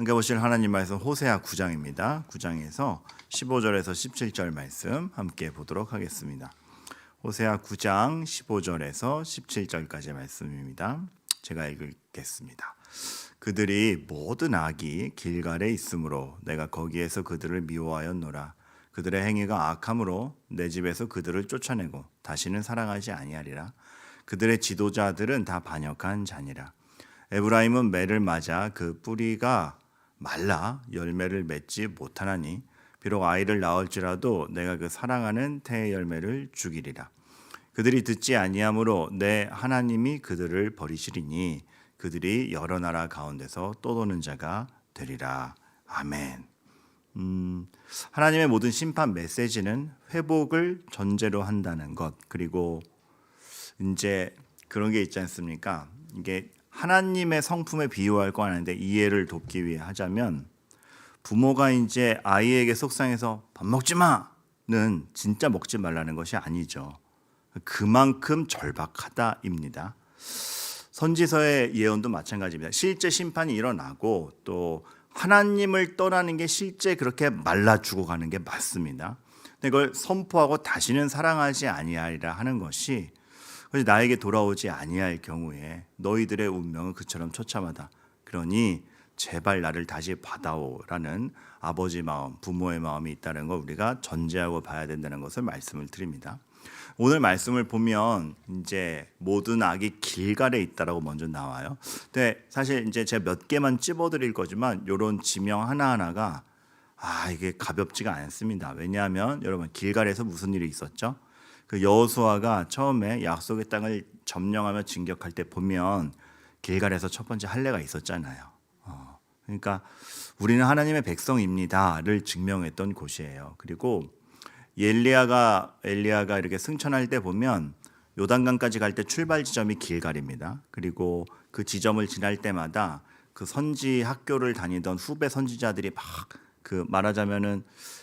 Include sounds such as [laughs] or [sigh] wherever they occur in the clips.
함께 보실 하나님 말씀 호세아 9장입니다. 9장에서 15절에서 17절 말씀 함께 보도록 하겠습니다. 호세아 9장 15절에서 17절까지 말씀입니다. 제가 읽겠습니다. 그들이 모든 악이 길갈에 있으므로 내가 거기에서 그들을 미워하였노라. 그들의 행위가 악함으로 내 집에서 그들을 쫓아내고 다시는 사랑하지 아니하리라. 그들의 지도자들은 다 반역한 자니라. 에브라임은 매를 맞아 그 뿌리가 말라 열매를 맺지 못하나니 비록 아이를 낳을지라도 내가 그 사랑하는 태의 열매를 죽이리라. 그들이 듣지 아니하므로 내 하나님이 그들을 버리시리니 그들이 여러 나라 가운데서 떠도는 자가 되리라. 아멘. 음, 하나님의 모든 심판 메시지는 회복을 전제로 한다는 것 그리고 이제 그런 게 있지 않습니까? 이게 하나님의 성품에 비유할 거 아닌데 이해를 돕기 위해 하자면 부모가 이제 아이에게 속상해서 밥 먹지 마는 진짜 먹지 말라는 것이 아니죠. 그만큼 절박하다입니다. 선지서의 예언도 마찬가지입니다. 실제 심판이 일어나고 또 하나님을 떠나는 게 실제 그렇게 말라 죽어가는 게 맞습니다. 근데 그걸 선포하고 다시는 사랑하지 아니하리라 하는 것이 그래서 나에게 돌아오지 아니할 경우에 너희들의 운명은 그처럼 처참하다. 그러니 제발 나를 다시 받아오라는 아버지 마음, 부모의 마음이 있다는 걸 우리가 전제하고 봐야 된다는 것을 말씀을 드립니다. 오늘 말씀을 보면 이제 모든 악이 길갈에 있다라고 먼저 나와요. 근데 사실 이제 제가 몇 개만 찝어드릴 거지만 이런 지명 하나 하나가 아 이게 가볍지가 않습니다. 왜냐하면 여러분 길갈에서 무슨 일이 있었죠? 그 여호수아가 처음에 약속의 땅을 점령하며 진격할 때 보면 길갈에서 첫 번째 할례가 있었잖아요. 어, 그러니까 우리는 하나님의 백성입니다를 증명했던 곳이에요. 그리고 엘리야가 엘리야가 이렇게 승천할 때 보면 요단강까지 갈 때 출발 지점이 길갈입니다. 그리고 그 지점을 지날 때마다 그 선지 학교를 다니던 후배 선지자들이 막 그 말하자면은 시,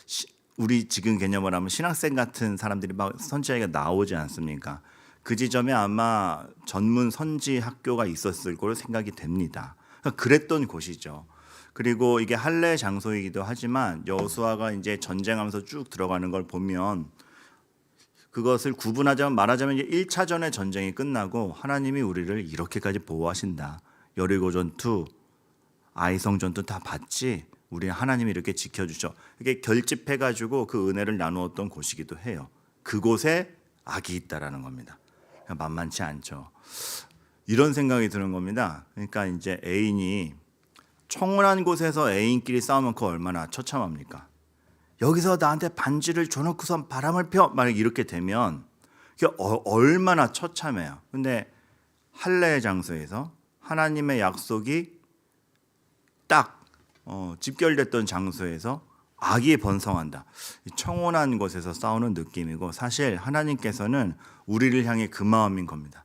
우리 지금 개념을 하면 신학생 같은 사람들이 막 선지자가 나오지 않습니까? 그 지점에 아마 전문 선지 학교가 있었을 거로 생각이 됩니다. 그러니까 그랬던 곳이죠. 그리고 이게 할례 장소이기도 하지만 여호수아가 이제 전쟁하면서 쭉 들어가는 걸 보면 그것을 구분하자면 말하자면 이제 1차전의 전쟁이 끝나고 하나님이 우리를 이렇게까지 보호하신다. 여리고 전투, 아이성 전투 다 봤지. 우리 하나님이 이렇게 지켜주죠. 이게 결집해 가지고 그 은혜를 나누었던 곳이기도 해요. 그곳에 악이 있다라는 겁니다. 만만치 않죠. 이런 생각이 드는 겁니다. 그러니까 이제 애인이 청혼한 곳에서 애인끼리 싸우면 그 얼마나 처참합니까? 여기서 나한테 반지를 줘놓고선 바람을 펴, 막 이렇게 되면 그게 어, 얼마나 처참해요. 근데 할례의 장소에서 하나님의 약속이 딱 어, 집결됐던 장소에서 악이 번성한다. 청혼한 곳에서 싸우는 느낌이고 사실 하나님께서는 우리를 향해 그 마음인 겁니다.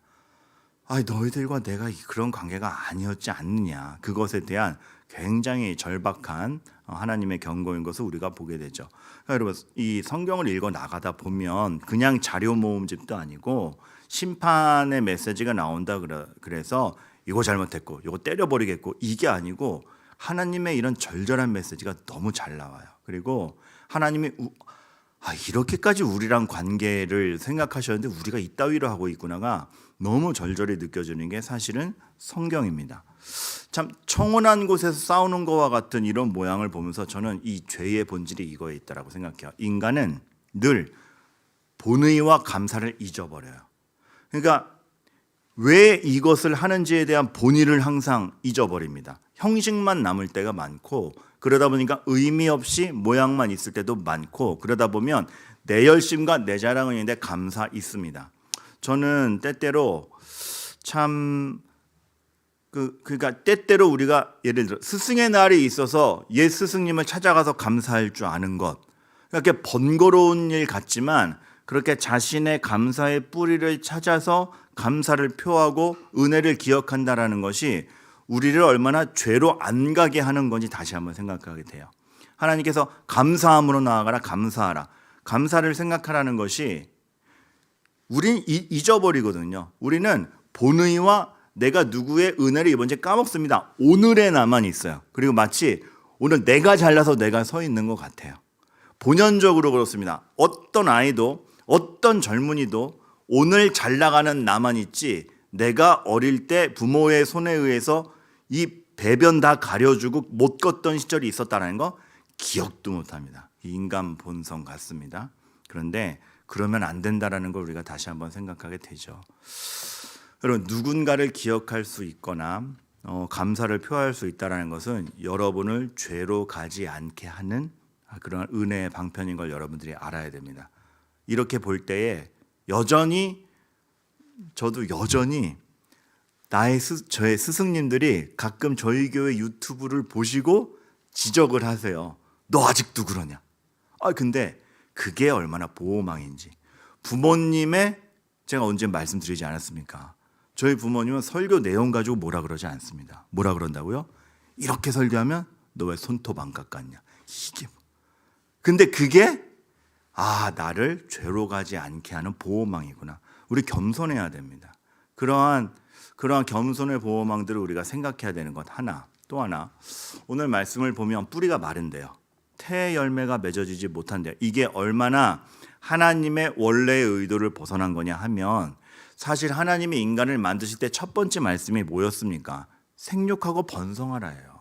아, 너희들과 내가 그런 관계가 아니었지 않느냐. 그것에 대한 굉장히 절박한 어, 하나님의 경고인 것을 우리가 보게 되죠. 그러니까 여러분, 이 성경을 읽어 나가다 보면 그냥 자료 모음집도 아니고 심판의 메시지가 나온다 그래서 이거 잘못했고 이거 때려버리겠고 이게 아니고 하나님의 이런 절절한 메시지가 너무 잘 나와요. 그리고 하나님이 우, 아, 이렇게까지 우리랑 관계를 생각하셨는데 우리가 이따위로 하고 있구나가 너무 절절히 느껴지는 게 사실은 성경입니다. 참 청혼한 곳에서 싸우는 것과 같은 이런 모양을 보면서 저는 이 죄의 본질이 이거에 있다라고 생각해요. 인간은 늘 본의와 감사를 잊어버려요. 그러니까 왜 이것을 하는지에 대한 본의를 항상 잊어버립니다. 형식만 남을 때가 많고 그러다 보니까 의미 없이 모양만 있을 때도 많고 그러다 보면 내 열심과 내 자랑은 있는데 감사 있습니다. 저는 때때로 참 그, 그러니까 때때로 우리가 예를 들어 스승의 날이 있어서 옛 스승님을 찾아가서 감사할 줄 아는 것. 그렇게 번거로운 일 같지만 그렇게 자신의 감사의 뿌리를 찾아서 감사를 표하고 은혜를 기억한다라는 것이 우리를 얼마나 죄로 안 가게 하는 건지 다시 한번 생각하게 돼요. 하나님께서 감사함으로 나아가라 감사하라. 감사를 생각하라는 것이 우린 잊어버리거든요. 우리는 본의와 내가 누구의 은혜를 이번째 까먹습니다. 오늘의 나만 있어요. 그리고 마치 오늘 내가 잘나서 내가 서 있는 것 같아요. 본연적으로 그렇습니다. 어떤 아이도 어떤 젊은이도 오늘 잘 나가는 나만 있지 내가 어릴 때 부모의 손에 의해서 이 배변 다 가려주고 못 걷던 시절이 있었다는 거 기억도 못합니다. 인간 본성 같습니다. 그런데 그러면 안 된다라는 걸 우리가 다시 한번 생각하게 되죠. 여러분 누군가를 기억할 수 있거나 어, 감사를 표할 수 있다라는 것은 여러분을 죄로 가지 않게 하는 그런 은혜의 방편인 걸 여러분들이 알아야 됩니다. 이렇게 볼 때에 여전히 저도 여전히 나의 스, 저의 스승님들이 가끔 저희 교회 유튜브를 보시고 지적을 하세요. 너 아직도 그러냐? 아 근데 그게 얼마나 보호망인지 부모님의 제가 언제 말씀드리지 않았습니까? 저희 부모님은 설교 내용 가지고 뭐라 그러지 않습니다. 뭐라 그런다고요? 이렇게 설교하면 너 왜 손톱 안 깎았냐? 이게 뭐. 근데 그게 아 나를 죄로 가지 않게 하는 보호망이구나. 우리 겸손해야 됩니다. 그러한 그러한 겸손의 보호망들을 우리가 생각해야 되는 것 하나. 또 하나 오늘 말씀을 보면 뿌리가 마른데요. 태 열매가 맺어지지 못한대요. 이게 얼마나 하나님의 원래의 의도를 벗어난 거냐 하면 사실 하나님이 인간을 만드실 때 첫 번째 말씀이 뭐였습니까? 생육하고 번성하라예요.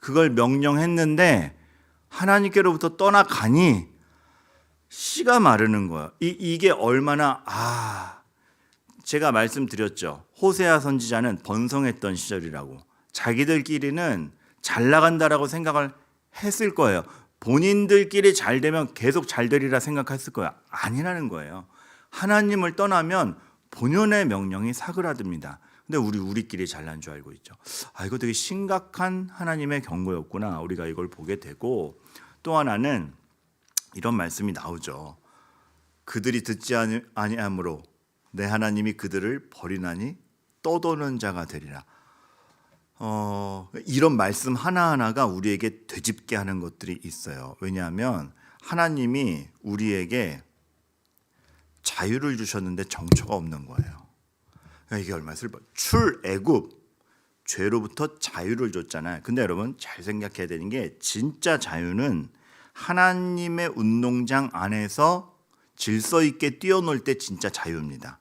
그걸 명령했는데 하나님께로부터 떠나가니 씨가 마르는 거야. 이 이게 얼마나 아 제가 말씀드렸죠. 호세아 선지자는 번성했던 시절이라고. 자기들끼리는 잘 나간다라고 생각을 했을 거예요. 본인들끼리 잘 되면 계속 잘 되리라 생각했을 거야. 아니라는 거예요. 하나님을 떠나면 본연의 명령이 사그라듭니다. 근데 우리 우리끼리 잘난 줄 알고 있죠. 아 이거 되게 심각한 하나님의 경고였구나. 우리가 이걸 보게 되고 또 하나는 이런 말씀이 나오죠. 그들이 듣지 아니- 아니함으로 내 하나님이 그들을 버리나니 떠도는 자가 되리라. 어, 이런 말씀 하나하나가 우리에게 되짚게 하는 것들이 있어요. 왜냐하면 하나님이 우리에게 자유를 주셨는데 정처가 없는 거예요. 그러니까 이게 얼마나 슬퍼. 출애굽 죄로부터 자유를 줬잖아요. 근데 여러분 잘 생각해야 되는 게 진짜 자유는 하나님의 운동장 안에서 질서 있게 뛰어놀 때 진짜 자유입니다.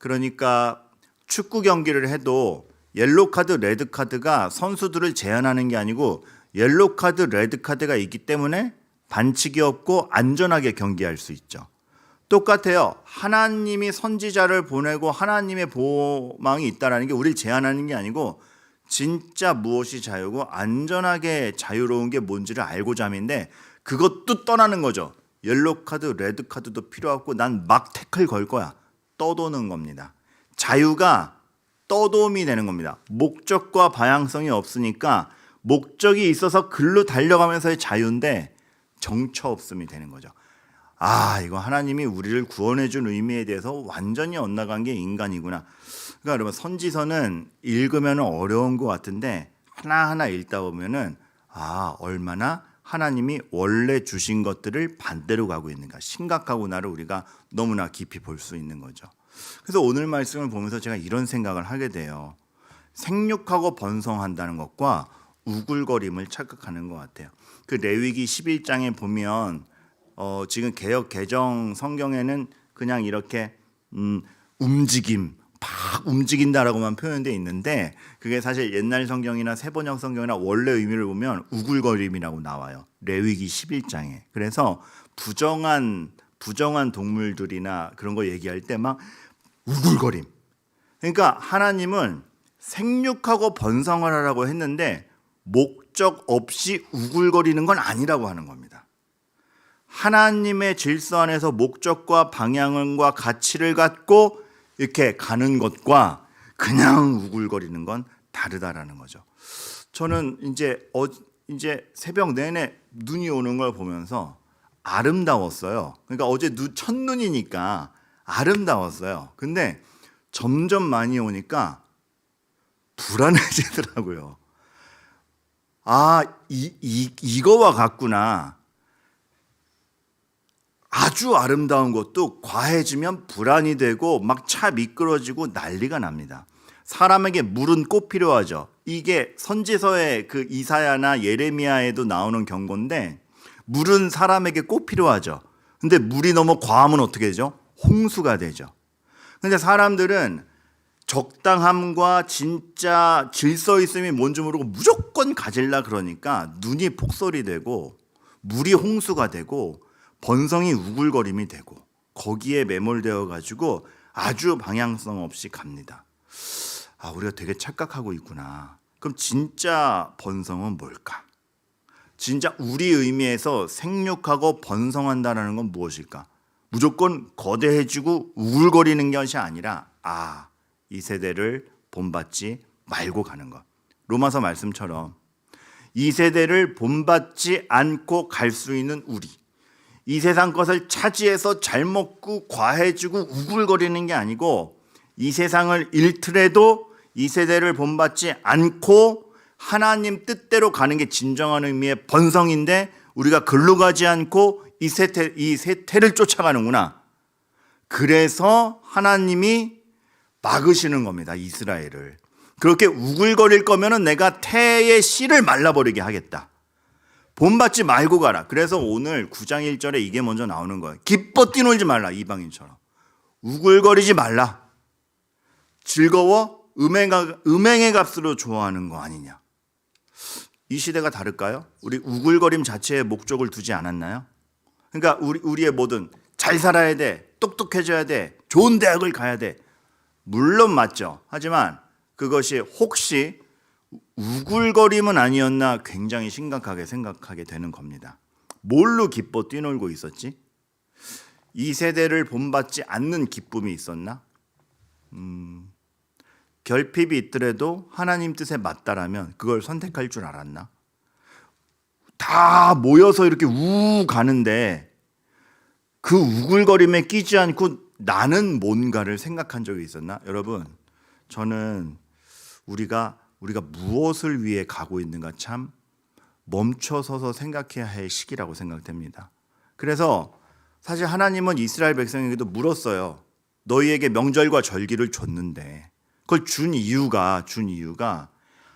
그러니까 축구 경기를 해도 옐로 카드, 레드 카드가 선수들을 제한하는 게 아니고 옐로 카드, 레드 카드가 있기 때문에 반칙이 없고 안전하게 경기할 수 있죠. 똑같아요. 하나님이 선지자를 보내고 하나님의 보호망이 있다라는 게 우리를 제한하는 게 아니고 진짜 무엇이 자유고 안전하게 자유로운 게 뭔지를 알고자 함인데 그것도 떠나는 거죠. 옐로 카드, 레드 카드도 필요 없고 난 막 태클 걸 거야. 떠도는 겁니다. 자유가 떠돔이 되는 겁니다. 목적과 방향성이 없으니까 목적이 있어서 글로 달려가면서의 자유인데 정처 없음이 되는 거죠. 아, 이거 하나님이 우리를 구원해 준 의미에 대해서 완전히 엇나간 게 인간이구나. 그러니까 여러분 선지서는 읽으면 어려운 것 같은데 하나하나 읽다 보면은 아, 얼마나 하나님이 원래 주신 것들을 반대로 가고 있는가 심각하구나를 우리가 너무나 깊이 볼 수 있는 거죠. 그래서 오늘 말씀을 보면서 제가 이런 생각을 하게 돼요. 생육하고 번성한다는 것과 우글거림을 착각하는 것 같아요. 그 레위기 11장에 보면 어, 지금 개혁 개정 성경에는 그냥 이렇게 음, 움직임, 막 움직인다라고만 표현되어 있는데 그게 사실 옛날 성경이나 세번역 성경이나 원래 의미를 보면 우글거림이라고 나와요. 레위기 11장에. 그래서 부정한 부정한 동물들이나 그런 거 얘기할 때 막 우글거림. 그러니까 하나님은 생육하고 번성을 하라고 했는데 목적 없이 우글거리는 건 아니라고 하는 겁니다. 하나님의 질서 안에서 목적과 방향과 가치를 갖고 이렇게 가는 것과 그냥 우글거리는 건 다르다라는 거죠. 저는 이제 어 이제 새벽 내내 눈이 오는 걸 보면서 아름다웠어요. 그러니까 어제 눈 첫눈이니까 아름다웠어요. 근데 점점 많이 오니까 불안해지더라고요. 아, 이, 이, 이거와 같구나. 아주 아름다운 것도 과해지면 불안이 되고 막 차 미끄러지고 난리가 납니다. 사람에게 물은 꼭 필요하죠. 이게 선지서의 그 이사야나 예레미야에도 나오는 경고인데 물은 사람에게 꼭 필요하죠. 근데 물이 너무 과하면 어떻게 되죠? 홍수가 되죠. 근데 사람들은 적당함과 진짜 질서 있음이 뭔지 모르고 무조건 가질라 그러니까 눈이 폭설이 되고 물이 홍수가 되고 번성이 우글거림이 되고 거기에 매몰되어 가지고 아주 방향성 없이 갑니다. 아, 우리가 되게 착각하고 있구나. 그럼 진짜 번성은 뭘까? 진짜 우리 의미에서 생육하고 번성한다라는 건 무엇일까? 무조건 거대해지고 우글거리는 것이 아니라 아, 이 세대를 본받지 말고 가는 것. 로마서 말씀처럼 이 세대를 본받지 않고 갈 수 있는 우리. 이 세상 것을 차지해서 잘 먹고 과해지고 우글거리는 게 아니고 이 세상을 잃더라도 이 세대를 본받지 않고 하나님 뜻대로 가는 게 진정한 의미의 번성인데 우리가 글로 가지 않고 이 세태 이 세태를 쫓아가는구나. 그래서 하나님이 막으시는 겁니다. 이스라엘을. 그렇게 우글거릴 거면은 내가 태의 씨를 말라버리게 하겠다. 본받지 말고 가라. 그래서 오늘 9장 1절에 이게 먼저 나오는 거예요. 기뻐 뛰놀지 말라. 이방인처럼. 우글거리지 말라. 즐거워 음행, 음행의 값으로 좋아하는 거 아니냐. 이 시대가 다를까요? 우리 우글거림 자체에 목적을 두지 않았나요? 그러니까 우리, 우리의 뭐든 잘 살아야 돼. 똑똑해져야 돼. 좋은 대학을 가야 돼. 물론 맞죠. 하지만 그것이 혹시 우글거림은 아니었나 굉장히 심각하게 생각하게 되는 겁니다. 뭘로 기뻐 뛰놀고 있었지? 이 세대를 본받지 않는 기쁨이 있었나? 음, 결핍이 있더라도 하나님 뜻에 맞다라면 그걸 선택할 줄 알았나? 다 모여서 이렇게 우 가는데 그 우글거림에 끼지 않고 나는 뭔가를 생각한 적이 있었나? 여러분, 저는 우리가 우리가 무엇을 위해 가고 있는가 참 멈춰서서 생각해야 할 시기라고 생각됩니다. 그래서 사실 하나님은 이스라엘 백성에게도 물었어요. 너희에게 명절과 절기를 줬는데 그걸 준 이유가 준 이유가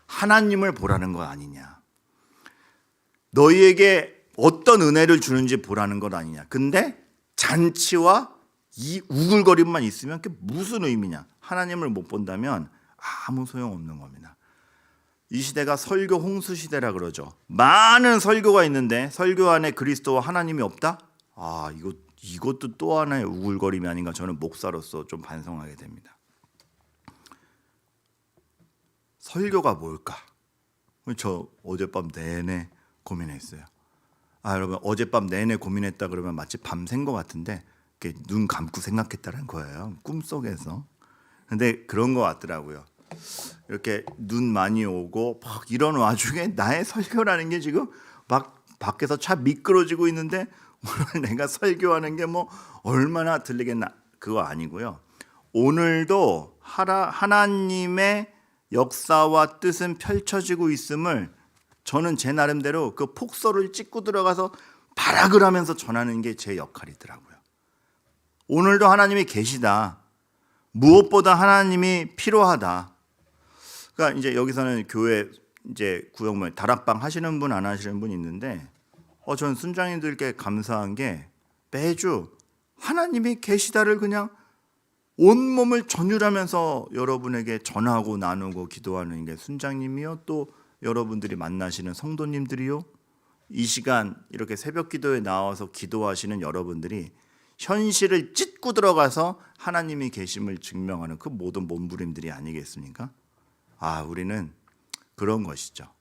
하나님을 보라는 거 아니냐. 너희에게 어떤 은혜를 주는지 보라는 것 아니냐. 근데 잔치와 이 우글거림만 있으면 그게 무슨 의미냐? 하나님을 못 본다면 아무 소용 없는 겁니다. 이 시대가 설교 홍수 시대라 그러죠. 많은 설교가 있는데 설교 안에 그리스도와 하나님이 없다? 아, 이거 이것도 또 하나의 우글거림이 아닌가 저는 목사로서 좀 반성하게 됩니다. 설교가 뭘까? 저 어젯밤 내내 고민했어요. 아, 여러분 어젯밤 내내 고민했다 그러면 마치 밤샌 것 같은데 눈 감고 생각했다는 거예요. 꿈속에서. 근데 그런 것 같더라고요. 이렇게 눈 많이 오고 막 이런 와중에 나의 설교라는 게 지금 막 밖에서 차 미끄러지고 있는데 오늘 [laughs] 내가 설교하는 게 뭐 얼마나 들리겠나 그거 아니고요. 오늘도 하나님의 역사와 뜻은 펼쳐지고 있음을 저는 제 나름대로 그 폭소를 찍고 들어가서 발악을 하면서 전하는 게 제 역할이더라고요. 오늘도 하나님이 계시다. 무엇보다 하나님이 필요하다. 그러니까 이제 여기서는 교회 이제 구역물 다락방 하시는 분 안 하시는 분 있는데 어전 순장님들께 감사한 게 매주 하나님이 계시다를 그냥 온 몸을 전율하면서 여러분에게 전하고 나누고 기도하는 게 순장님이요 또 여러분들이 만나시는 성도님들이요 이 시간 이렇게 새벽 기도에 나와서 기도하시는 여러분들이 현실을 찢고 들어가서 하나님이 계심을 증명하는 그 모든 몸부림들이 아니겠습니까? 아, 우리는 그런 것이죠.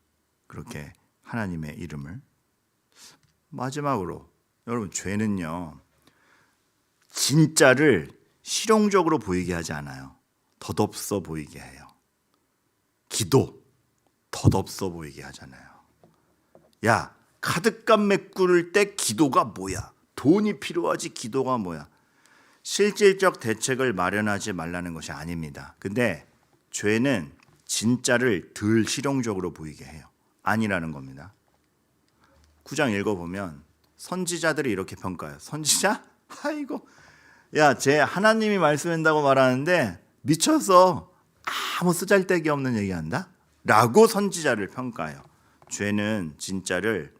그렇게 하나님의 이름을 마지막으로 여러분 죄는요. 진짜를 실용적으로 보이게 하지 않아요. 덧없어 보이게 해요. 기도 덧없어 보이게 하잖아요. 야, 카드값 메꾸를 때 기도가 뭐야? 돈이 필요하지 기도가 뭐야? 실질적 대책을 마련하지 말라는 것이 아닙니다. 근데 죄는 진짜를 덜 실용적으로 보이게 해요. 아니라는 겁니다. 9장 읽어보면 선지자들이 이렇게 평가해요. 선지자? [laughs] 아이고, 야, 쟤 하나님이 말씀한다고 말하는데 미쳤어. 아무 쓰잘데기 없는 얘기한다? 라고 선지자를 평가해요. 죄는 진짜를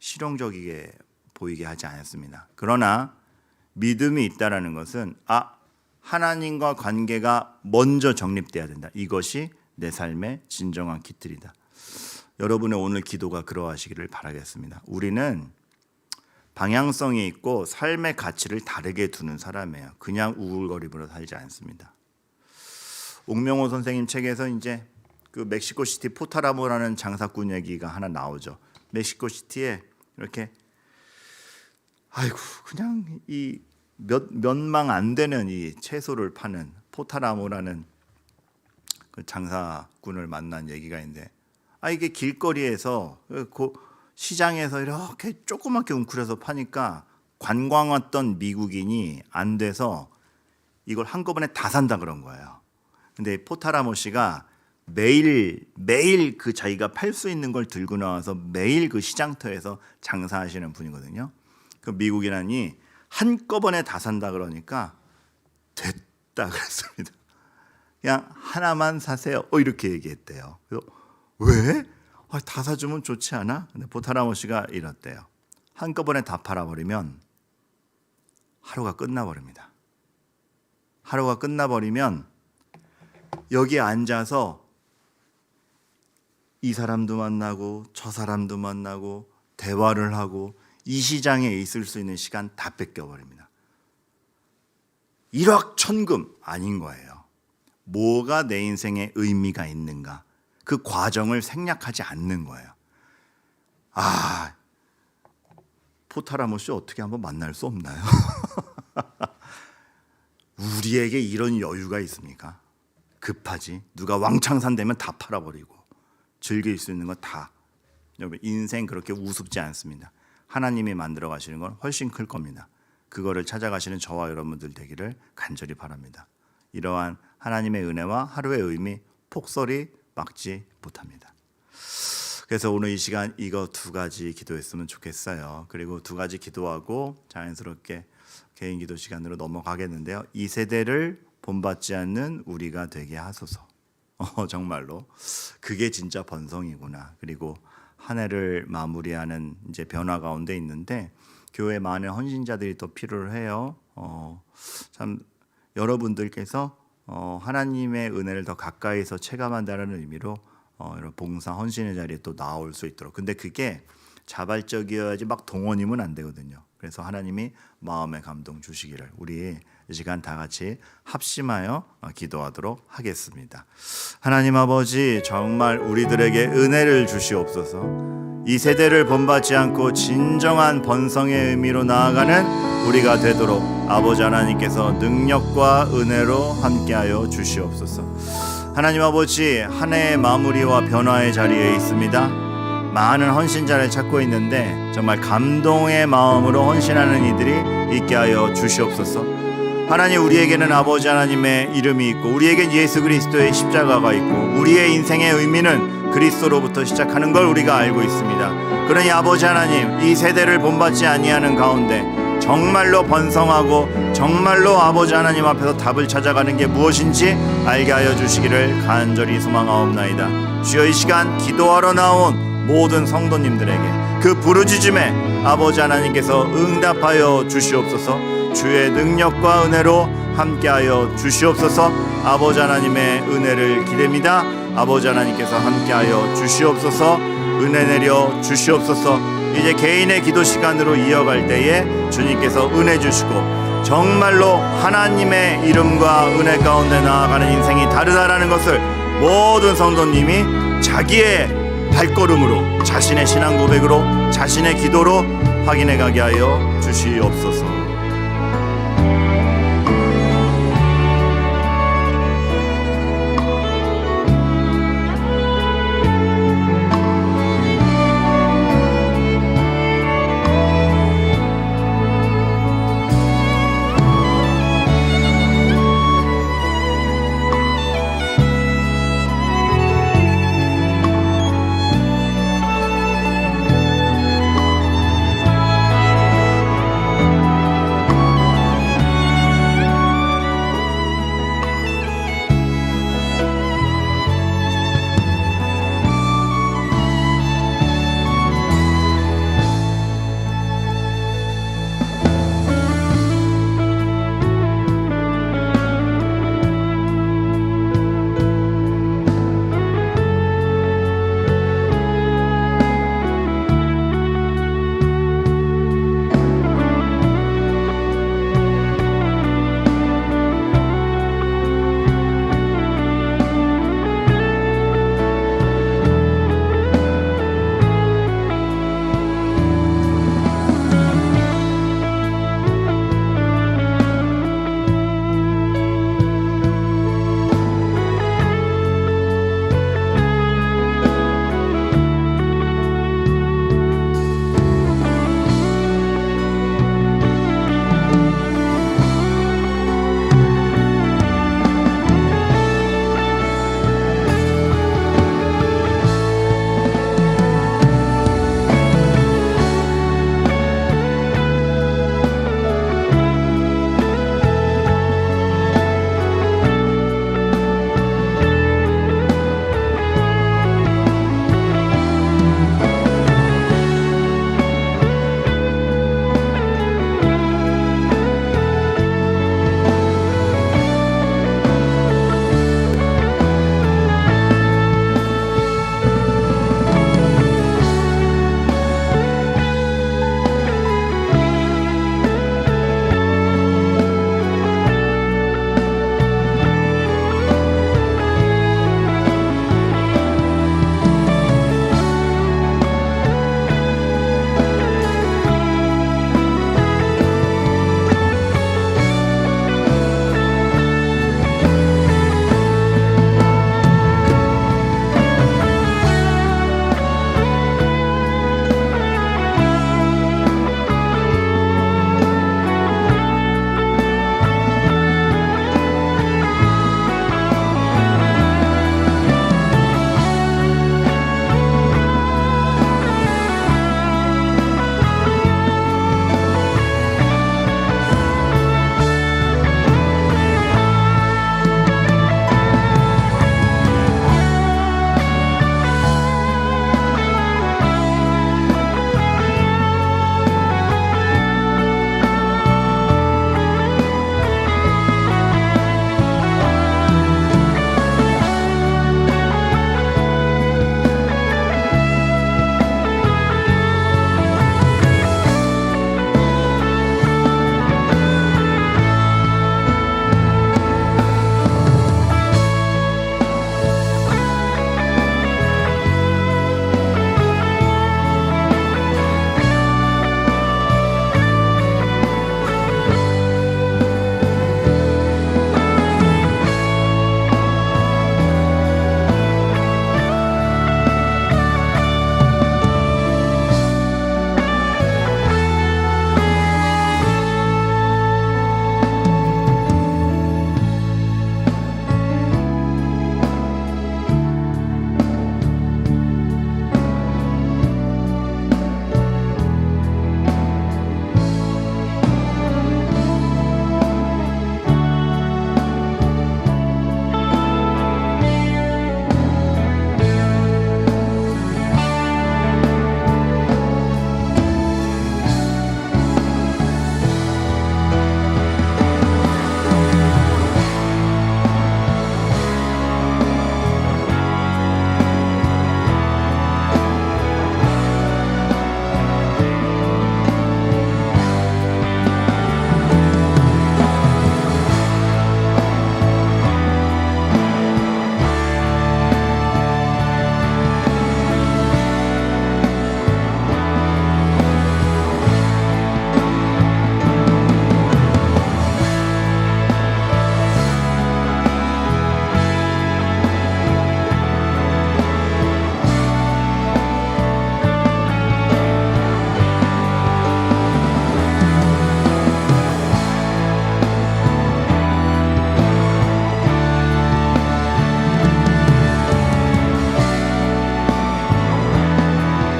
실용적이게 보이게 하지 않았습니다. 그러나 믿음이 있다라는 것은 아 하나님과 관계가 먼저 정립돼야 된다. 이것이 내 삶의 진정한 기틀이다. 여러분의 오늘 기도가 그러하시기를 바라겠습니다. 우리는 방향성이 있고 삶의 가치를 다르게 두는 사람이에요. 그냥 우울거리며 살지 않습니다. 옥명호 선생님 책에서 이제 그 멕시코 시티 포타라모라는 장사꾼 얘기가 하나 나오죠. 멕시코 시티에 이렇게 아이고 그냥 이 몇 몇 망 안 되는 이 채소를 파는 포타라모라는 그 장사꾼을 만난 얘기가 있는데 아 이게 길거리에서 그 시장에서 이렇게 조그맣게 웅크려서 파니까 관광 왔던 미국인이 안 돼서 이걸 한꺼번에 다 산다 그런 거예요. 근데 포타라모 씨가 매일 매일 그 자기가 팔 수 있는 걸 들고 나와서 매일 그 시장터에서 장사하시는 분이거든요. 그 미국인이 한꺼번에 다 산다 그러니까 됐다 그랬습니다. 그냥 하나만 사세요. 어 이렇게 얘기했대요. 그래서 왜? 아, 다 사주면 좋지 않아? 근데 보타라모 씨가 이랬대요. 한꺼번에 다 팔아버리면 하루가 끝나버립니다. 하루가 끝나버리면 여기 앉아서 이 사람도 만나고 저 사람도 만나고 대화를 하고 이 시장에 있을 수 있는 시간 다 뺏겨버립니다. 일확천금 아닌 거예요. 뭐가 내 인생에 의미가 있는가? 그 과정을 생략하지 않는 거예요. 아, 포타라모 씨 어떻게 한번 만날 수 없나요? [laughs] 우리에게 이런 여유가 있습니까? 급하지. 누가 왕창산 되면 다 팔아버리고 즐길 수 있는 거 다. 여러분 인생 그렇게 우습지 않습니다. 하나님이 만들어 가시는 건 훨씬 클 겁니다. 그거를 찾아가시는 저와 여러분들 되기를 간절히 바랍니다. 이러한 하나님의 은혜와 하루의 의미 폭설이 막지 못합니다. 그래서 오늘 이 시간 이거 두 가지 기도했으면 좋겠어요. 그리고 두 가지 기도하고 자연스럽게 개인 기도 시간으로 넘어가겠는데요. 이 세대를 본받지 않는 우리가 되게 하소서. [laughs] 어, 정말로 그게 진짜 번성이구나. 그리고 한 해를 마무리하는 이제 변화 가운데 있는데 교회 많은 헌신자들이 또 필요해요. 어, 참 여러분들께서 어, 하나님의 은혜를 더 가까이서 체감한다는 의미로 어, 이런 봉사 헌신의 자리에 또 나올 수 있도록. 근데 그게 자발적이어야지 막 동원이면 안 되거든요. 그래서 하나님이 마음의 감동 주시기를 우리 이 시간 다 같이 합심하여 어, 기도하도록 하겠습니다. 하나님 아버지 정말 우리들에게 은혜를 주시옵소서. 이 세대를 본받지 않고 진정한 번성의 의미로 나아가는 우리가 되도록 아버지 하나님께서 능력과 은혜로 함께하여 주시옵소서. 하나님 아버지 한 해의 마무리와 변화의 자리에 있습니다. 많은 헌신자를 찾고 있는데 정말 감동의 마음으로 헌신하는 이들이 있게 하여 주시옵소서. 하나님 우리에게는 아버지 하나님의 이름이 있고 우리에겐 예수 그리스도의 십자가가 있고 우리의 인생의 의미는 그리스도로부터 시작하는 걸 우리가 알고 있습니다. 그러니 아버지 하나님 이 세대를 본받지 아니하는 가운데 정말로 번성하고 정말로 아버지 하나님 앞에서 답을 찾아가는 게 무엇인지 알게 하여 주시기를 간절히 소망하옵나이다. 주여 이 시간 기도하러 나온 모든 성도님들에게 그 부르짖음에 아버지 하나님께서 응답하여 주시옵소서. 주의 능력과 은혜로 함께하여 주시옵소서. 아버지 하나님의 은혜를 기대입니다. 아버지 하나님께서 함께하여 주시옵소서. 은혜 내려 주시옵소서. 이제 개인의 기도 시간으로 이어갈 때에 주님께서 은혜 주시고 정말로 하나님의 이름과 은혜 가운데 나아가는 인생이 다르다라는 것을 모든 성도님이 자기의 발걸음으로 자신의 신앙 고백으로 자신의 기도로 확인해 가게 하여 주시옵소서.